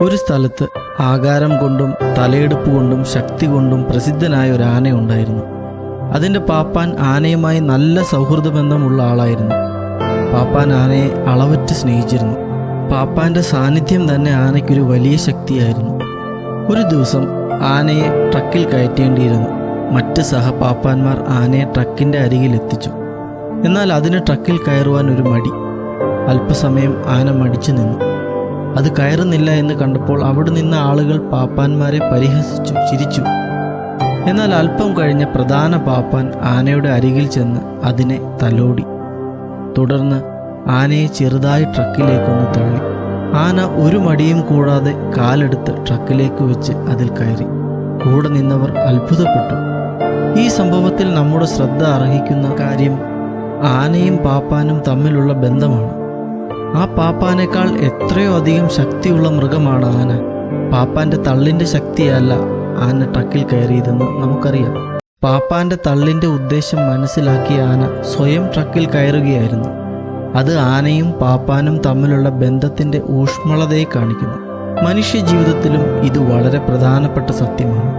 ഒരു സ്ഥലത്ത് ആകാരം കൊണ്ടും തലയെടുപ്പ് കൊണ്ടും ശക്തി കൊണ്ടും പ്രസിദ്ധനായ ഒരു ആന ഉണ്ടായിരുന്നു. അതിന്റെ പാപ്പാൻ ആനയുമായി നല്ല സൗഹൃദ ബന്ധമുള്ള ആളായിരുന്നു. പാപ്പാൻ ആനയെ അളവറ്റ് സ്നേഹിച്ചിരുന്നു. പാപ്പാന്റെ സാന്നിധ്യം തന്നെ ആനയ്ക്കൊരു വലിയ ശക്തിയായിരുന്നു. ഒരു ദിവസം ആനയെ ട്രക്കിൽ കയറ്റേണ്ടിയിരുന്നു. മറ്റ് സഹപാപ്പാന്മാർ ആനയെ ട്രക്കിന്റെ അരികിൽ എത്തിച്ചു. എന്നാൽ അതിന് ട്രക്കിൽ കയറുവാൻ ഒരു മടി. അല്പസമയം ആന മടിച്ചു നിന്നു. അത് കയറുന്നില്ല എന്ന് കണ്ടപ്പോൾ അവിടെ നിന്ന ആളുകൾ പാപ്പാന്മാരെ പരിഹസിച്ചു ചിരിച്ചു. എന്നാൽ അല്പം കഴിഞ്ഞ പ്രധാന പാപ്പാൻ ആനയുടെ അരികിൽ ചെന്ന് അതിനെ തലോടി. തുടർന്ന് ആനയെ ചെറുതായി ട്രക്കിലേക്കൊന്ന് തള്ളി. ആന ഒരു മടിയും കൂടാതെ കാലെടുത്ത് ട്രക്കിലേക്ക് വെച്ച് അതിൽ കയറി. കൂടെ നിന്നവർ അത്ഭുതപ്പെട്ടു. ഈ സംഭവത്തിൽ നമ്മുടെ ശ്രദ്ധ അർഹിക്കുന്ന കാര്യം ആനയും പാപ്പാനും തമ്മിലുള്ള ബന്ധമാണ്. ആ പാപ്പാനേക്കാൾ എത്രയോ അധികം ശക്തിയുള്ള മൃഗമാണ് ആന. പാപ്പാന്റെ തള്ളിന്റെ ശക്തിയല്ല ആന ട്രക്കിൽ കയറിയതെന്ന് നമുക്കറിയാം. പാപ്പാന്റെ തള്ളിന്റെ ഉദ്ദേശം മനസ്സിലാക്കിയ ആന സ്വയം ട്രക്കിൽ കയറുകയായിരുന്നു. അത് ആനയും പാപ്പാനും തമ്മിലുള്ള ബന്ധത്തിന്റെ ഊഷ്മളതയെ കാണിക്കുന്നു. മനുഷ്യ ജീവിതത്തിലും ഇത് വളരെ പ്രധാനപ്പെട്ട സത്യമാണ്.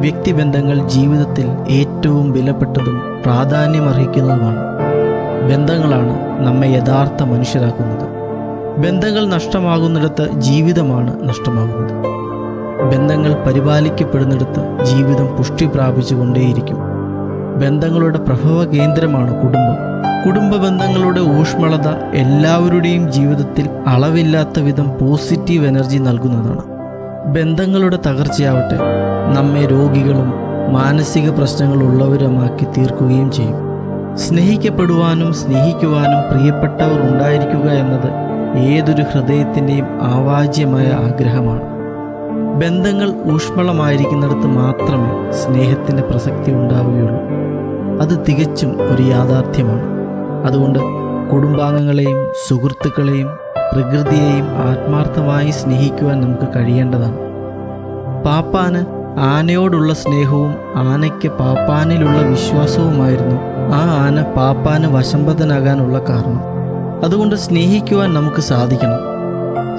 വ്യക്തിബന്ധങ്ങൾ ജീവിതത്തിൽ ഏറ്റവും വിലപ്പെട്ടതും പ്രാധാന്യമർഹിക്കുന്നതുമാണ്. ബന്ധങ്ങളാണ് നമ്മെ യഥാർത്ഥ മനുഷ്യരാക്കുന്നത്. ബന്ധങ്ങൾ നഷ്ടമാകുന്നിടത്ത് ജീവിതമാണ് നഷ്ടമാകുന്നത്. ബന്ധങ്ങൾ പരിപാലിക്കപ്പെടുന്നിടത്ത് ജീവിതം പുഷ്ടി പ്രാപിച്ചുകൊണ്ടേയിരിക്കും. ബന്ധങ്ങളുടെ പ്രഭവ കേന്ദ്രമാണ് കുടുംബം. കുടുംബ ബന്ധങ്ങളുടെ ഊഷ്മളത എല്ലാവരുടെയും ജീവിതത്തിൽ അളവില്ലാത്ത വിധം പോസിറ്റീവ് എനർജി നൽകുന്നതാണ്. ബന്ധങ്ങളുടെ തകർച്ചയാവട്ടെ നമ്മെ രോഗികളും മാനസിക പ്രശ്നങ്ങളുള്ളവരുമാക്കി തീർക്കുകയും ചെയ്യും. സ്നേഹിക്കപ്പെടുവാനും സ്നേഹിക്കുവാനും പ്രിയപ്പെട്ടവർ ഉണ്ടായിരിക്കുക എന്നത് ഏതൊരു ഹൃദയത്തിന്റെയും ആവാജ്യമായ ആഗ്രഹമാണ്. ബന്ധങ്ങൾ ഊഷ്മളമായിരിക്കുന്നിടത്ത് മാത്രമേ സ്നേഹത്തിന്റെ പ്രസക്തി ഉണ്ടാവുകയുള്ളൂ. അത് തികച്ചും ഒരു യാഥാർത്ഥ്യമാണ്. അതുകൊണ്ട് കുടുംബാംഗങ്ങളെയും സുഹൃത്തുക്കളെയും പ്രകൃതിയെയും ആത്മാർത്ഥമായി സ്നേഹിക്കുവാൻ നമുക്ക് കഴിയേണ്ടതാണ്. പാപ്പാന് ആനയോടുള്ള സ്നേഹവും ആനയ്ക്ക് പാപ്പാനിലുള്ള വിശ്വാസവുമായിരുന്നു ആ ആന പാപ്പാന് വശംബദ്ധനാകാനുള്ള കാരണം. അതുകൊണ്ട് സ്നേഹിക്കുവാൻ നമുക്ക് സാധിക്കണം.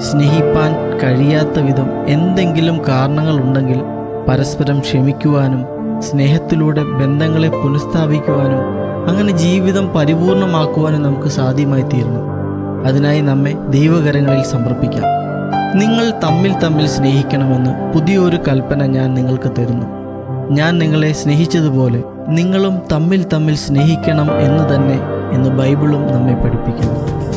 സ്നേഹിപ്പാൻ കഴിയാത്ത വിധം എന്തെങ്കിലും കാരണങ്ങളുണ്ടെങ്കിൽ പരസ്പരം ക്ഷമിക്കുവാനും സ്നേഹത്തിലൂടെ ബന്ധങ്ങളെ പുനഃസ്ഥാപിക്കുവാനും അങ്ങനെ ജീവിതം പരിപൂർണമാക്കുവാനും നമുക്ക് സാധ്യമായി തീരണം. അതിനായി നമ്മെ ദൈവകരങ്ങളിൽ സമർപ്പിക്കാം. നിങ്ങൾ തമ്മിൽ തമ്മിൽ സ്നേഹിക്കണമെന്ന് പുതിയൊരു കൽപ്പന ഞാൻ നിങ്ങൾക്ക് തരുന്നു. ഞാൻ നിങ്ങളെ സ്നേഹിച്ചതുപോലെ നിങ്ങളും തമ്മിൽ തമ്മിൽ സ്നേഹിക്കണം എന്ന് തന്നെ എന്ന് ബൈബിളും നമ്മെ പഠിപ്പിക്കുന്നു.